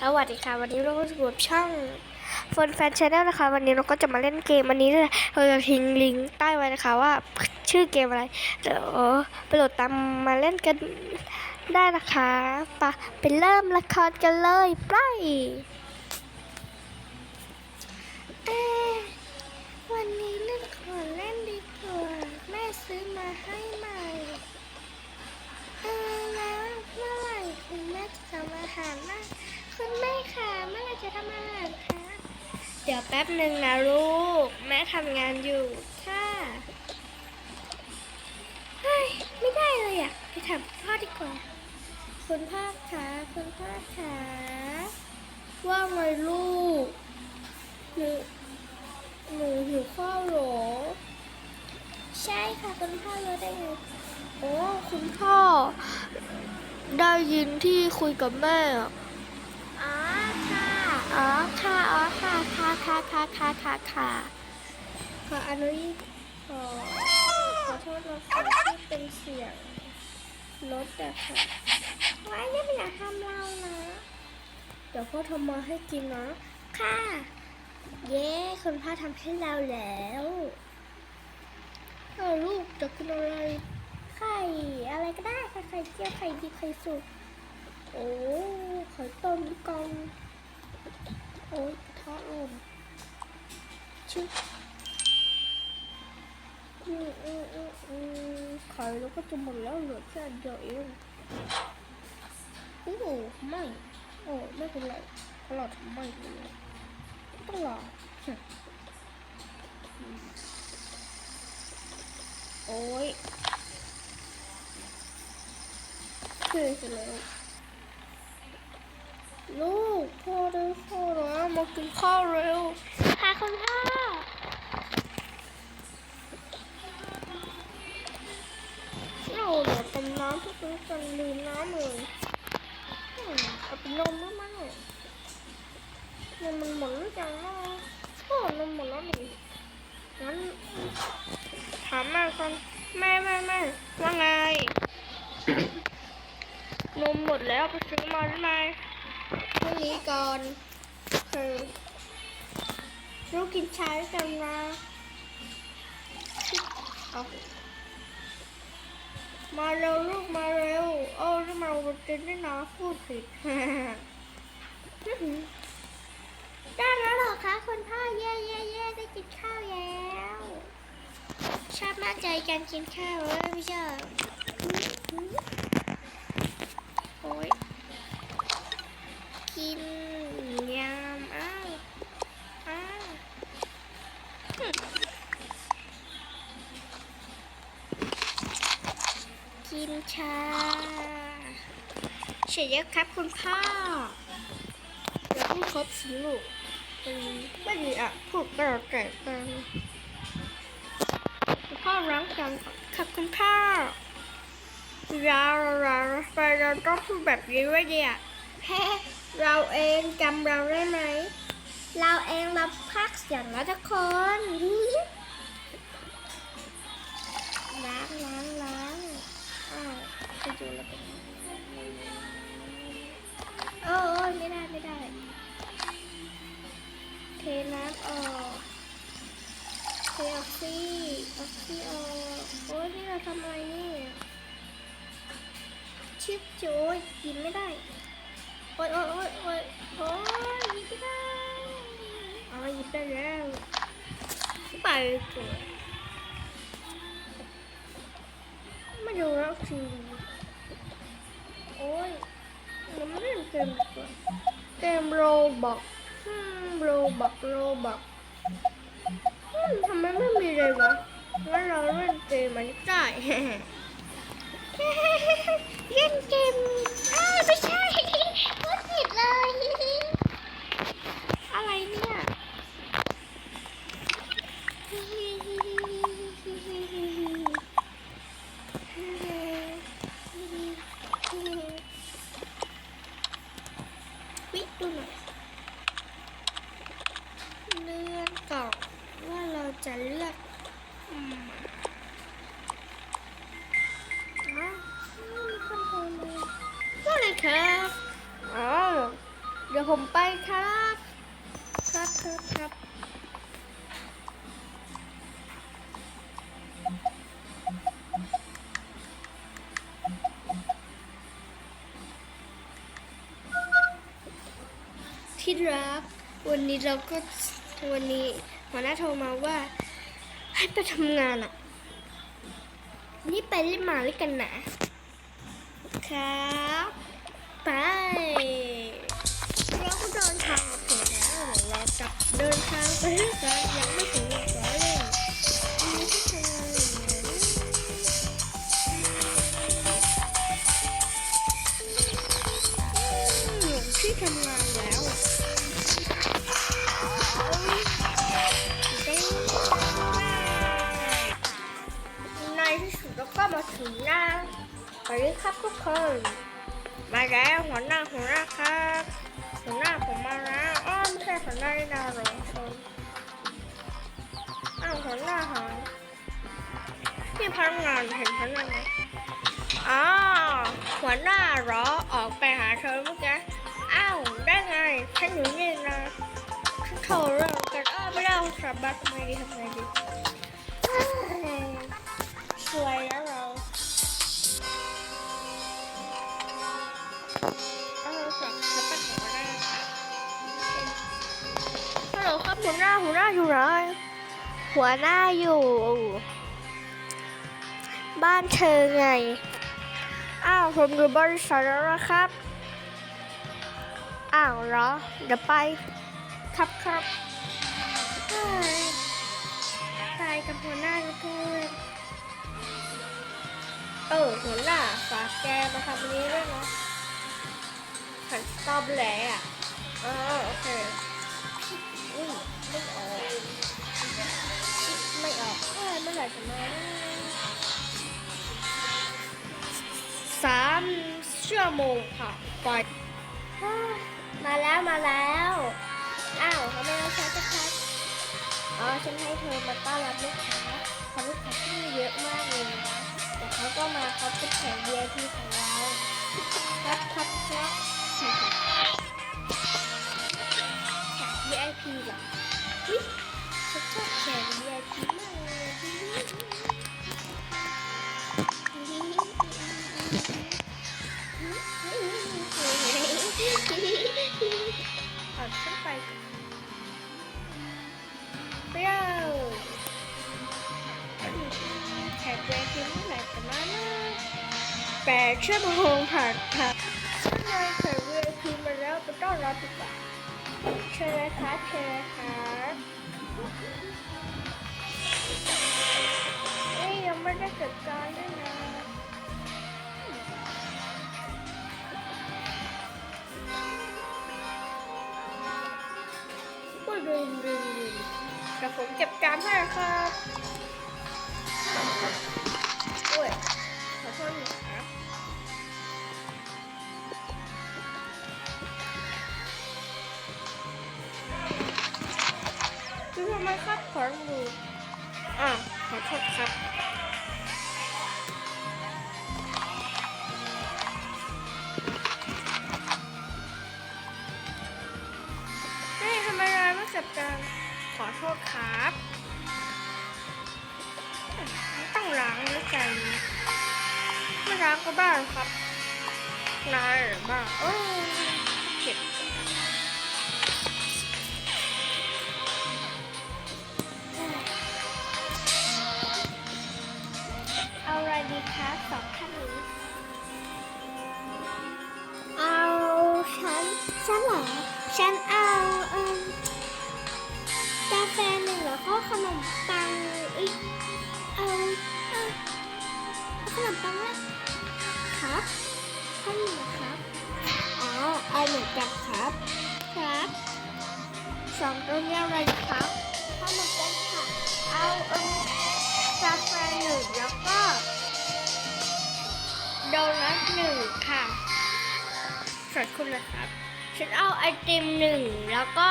สวัสดีค่ะ วันนี้เราก็จะอยู่กับช่องฟนแฟนชาแนลนะคะ วันนี้เราก็จะมาเล่นเกมวันนี้เราจะทิ้งลิงก์ใต้ไว้นะคะว่าชื่อเกมอะไรเดี๋ยวไปโหลดตามมาเล่นกันได้นะคะไปะไปเริ่มละครกันเลยไป เมื่อไหร่จะทำอาหารคะเดี๋ยวแป๊บหนึ่งนะลูก แม่ทำงานอยู่ค่ะเฮ้ยไม่ได้เลยอะไปถามพ่อดีกว่า คุณพ่อคะคุณพ่อคะว่าไงลูกหนูหนูหิวข้าวหรอ ใช่ค่ะคุณพ่อรู้ได้ไงโอ้คุณพ่อได้ยินที่คุยกับแม่อะ อ๋อค่ะอ๋อค่ะค่ะค่ะค่ะค่ะค่ะค่ะขออนุญาตขอขอโทษนะคะที่เป็นเสียงรถอะค่ะไว้เนี่ยไม่อยากทำเรานะ เดี๋ยวพ่อทำมาให้กินนะค่ะ เย้คุณพ่อทำให้เราแล้วเออลูกจะกินอะไร ไข่อะไรก็ได้ค่ะไข่เจียวไข่ดิบไข่สุก โอ้ไข่ต้มกอง โอ้ยกระทะลมชึบอืมอืมอืมอืมไข่แล้วก็จะหมดแล้วเหลือแค่อันเดียวเองโอ้ไม่โอ้ไม่เป็นไรตลอดทำไม่เป็นไรต้องรอหึโอ้ยเสร็จแล้ว ลูกพ่อได้ข้าวแล้วมากินข้าวเร็วค่ะคุณพ่อเราเดี๋ยวต้มน้ำทุกคนกันลืมน้ำเลยอืมเอาเป็นนมได้ไหมนมมันหมดหรือยังอะโอ้นมหมดแล้วนี่งั้นถามแม่ก่อนแม่แม่แม่ว่าไงนมหมดแล้วไปซื้อมาได้ไหม พรุ่งนี้ก่อนคือลูกกินชาด้วยกันนะมาเร็วลูกมาเร็วโอ้ทำไมเราจะได้นะพูดผิดได้แล้วเหรอคะคุณพ่อเย่เย่เย่ได้กินข้าวแล้วชอบมากใจการกินข้าวเว้ยไม่ชอบโอ้ย กินชาเฉยแล้วครับคุณพ่อเดี๋ยวพูดครบสิลูกไม่ดีอะพูดแบบแก่กันคุณพ่อร้องกันครับคุณพ่อเราเราไปเราต้องพูดแบบนี้ไว้เดียแฮ่เราเองจำเราได้ไหม เราเองมาพักเสียงแล้วทุกคน ไปดูแล้วเป็นโอ้ยไม่ได้ไม่ได้ เทน้ำออกเทออกซิออกซิออกโอ้ยนี่เราทำอะไรเนี่ยชิบโจยกินไม่ได้ โอ๊ยโอ๊ยโอ๊ยโอ๊ยโอ๊ยหยิบไม่ได้เอาหยิบได้แล้วไปตัวมาดูแล้วทีวีโอ๊ยมันไม่เล่นเกมกว่าเกมโรบอกโรบอกโรบอกทำไมไม่มีเลยวะงั้นเราเล่นเกมมันได้เล่นเกมอ้าไม่ใช่พูดผิดเลย อะไรเนี่ย ดี๋ยวผมไปครับ ครับครับครับที่รัก วันนี้เราก็วันนี้หัวหน้าโทรมาว่า ให้ไปทำงานอะ นี่ไปเล่นหมาเล่นกันนะ ครับ ไป เดินทางมาถึงแล้วเดี๋ยวเราจะเดินทางไปด้วยกันยังไม่ถึงร้อยเลยมีที่ทำงานอย่างนั้นอืมที่ทำงานแล้วในที่สุดเราก็มาถึงหน้าสวัสดีครับทุกคน มาแล้วหัวหน้าหัวหน้าครับ หัวหน้าผมมาแล้วอ้อไม่ใช่หัวหน้าที่ดาวหรอกชนอ้าวหัวหน้าหายนี่พนักงานเห็นพนักงานไหมอ๋อหัวหน้าเหรอออกไปหาเธอเมื่อกี้อ้าวได้ไงฉันอยู่นี่นะฉันโทรเรื่องกันอ้าวไม่ได้เอาสาบัตทำไงดีทำไงดีเฮ้ยสวย หลครับหัวหน้าหัวหน้าอยู่ไหนหัวหน้าอยู่ บ้านเธอไง อ้าวผมอยู่บริษัทแล้วนะครับ อ้าวเหรอ เดี๋ยวไป ครับครับเฮ้ยตายกับหัวหน้าแล้วเพื่อนเออหัวหน้าฝากแกมาทำนี้ด้วยนะหันสตรอเบอร์รี่อะอ๋อโอเค โมงผ่านไปมาแล้วมาแล้ว อ้าวทำไมเราใช้จะคัดอ๋อฉันให้เธอมาต้อนรับลูกค้าเพราะลูกค้าที่เยอะมากเลยนะแต่เขาก็มาเขาเป็นแขก VIP ของเราครับครับครับแขก VIP เหรอฉันชอบแขก VIP มาก แขก VIP เมื่อไหร่จะมานะแปดชั่วโมงผ่านผ่านทำไมแขก VIP มาแล้วไปต้อนรับดีกว่าเชิญเลยครับเชิญเลยครับเอ้ยยังไม่ได้จัดการด้วยนะโอ้ยลืมลืมลืมเดี๋ยวผมเก็บการให้ครับ โอ้ยขอโทษนะครับคือทำไมครับขอมืออะขอโทษครับเฮ้ยทำไมนายไม่จัดการขอโทษครับ ต้องล้างด้วยกันไม่ล้างก็บ้าครับนายหรือบ้าเออเจ็บเอาอะไรดีคะสองท่านนี้เอาฉันฉันเหรอฉันเอาเอิ่มกาแฟหนึ่งแล้วก็ขนมปังอีกเอา ขนมปังนะครับท่านนะครับ อ๋อเอาเหมือนกันครับ ครับสองตัวนี้อะไรดีครับข้าวเหมือนกันค่ะ เอาเอิ่มกาแฟหนึ่งแล้วก็โดนัทหนึ่งค่ะส่วนคุณนะครับ ฉันเอาไอติมหนึ่งแล้วก็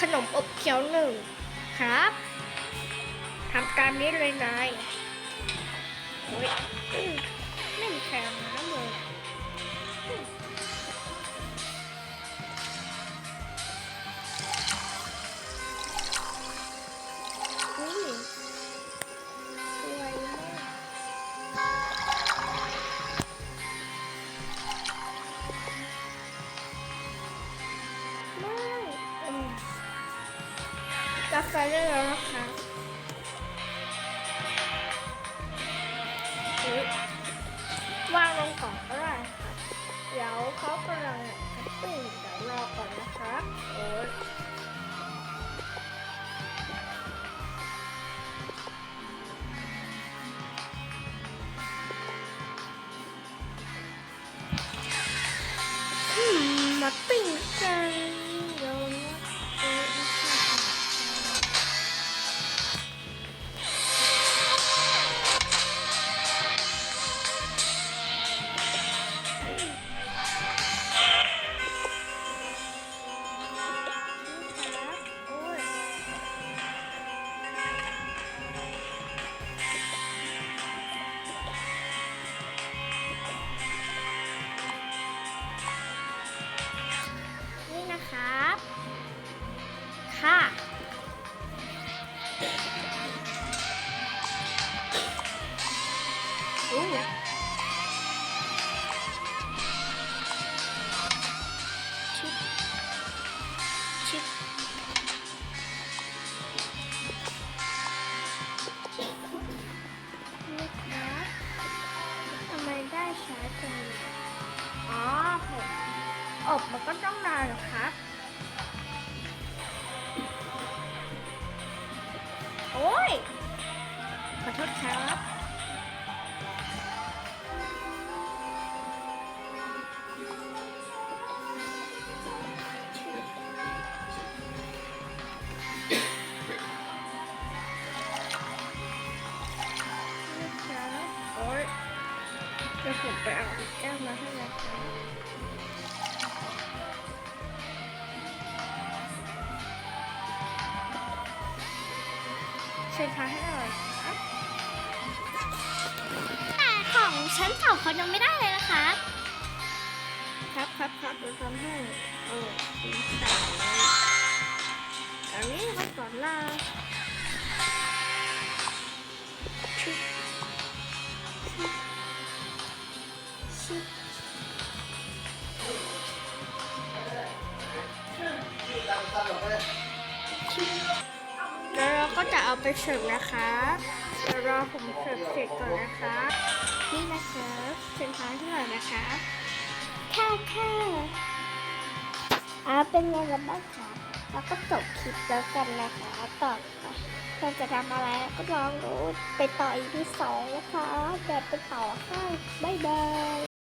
ขนมอบเคี้ยวหนึ่งครับ ทำตามนี้เลยนายโอ้ยไม่มีใครเอาน้ำเลยกาแฟได้แล้วนะคะ ของก็ได้ค่ะเดี๋ยวเขากำลังคัตติ้งเดี๋ยวรอก่อนนะคะโอ้ยอืมมาปิ้งกัน ตาหรอครับ โอ้ย ขอโทษครับโอ๊ยเดี๋ยวผมไปเอาแก้วมาให้ ทานให้อร่อยครับแต่ของฉันสองคนยังไม่ได้เลยนะคะครับครับครับเดี๋ยวทำให้เออคุณใส่อันนี้ครับก่อนลาชุบชุบชุบแล้ว ไปเสิร์ฟนะคะเดี๋ยวรอผมเสิร์ฟเสร็จก่อนนะคะ นี่นะคะเป็นทานที่หน่อนะคะค่ะค่ะอ่าเป็นไงกันบ้างคะแล้วก็จบคลิปแล้วกันนะคะต่อไปเราจะทำอะไรก็ลองดูไปต่ออีพีสองนะคะแบบไปต่อให้บ๊ายบาย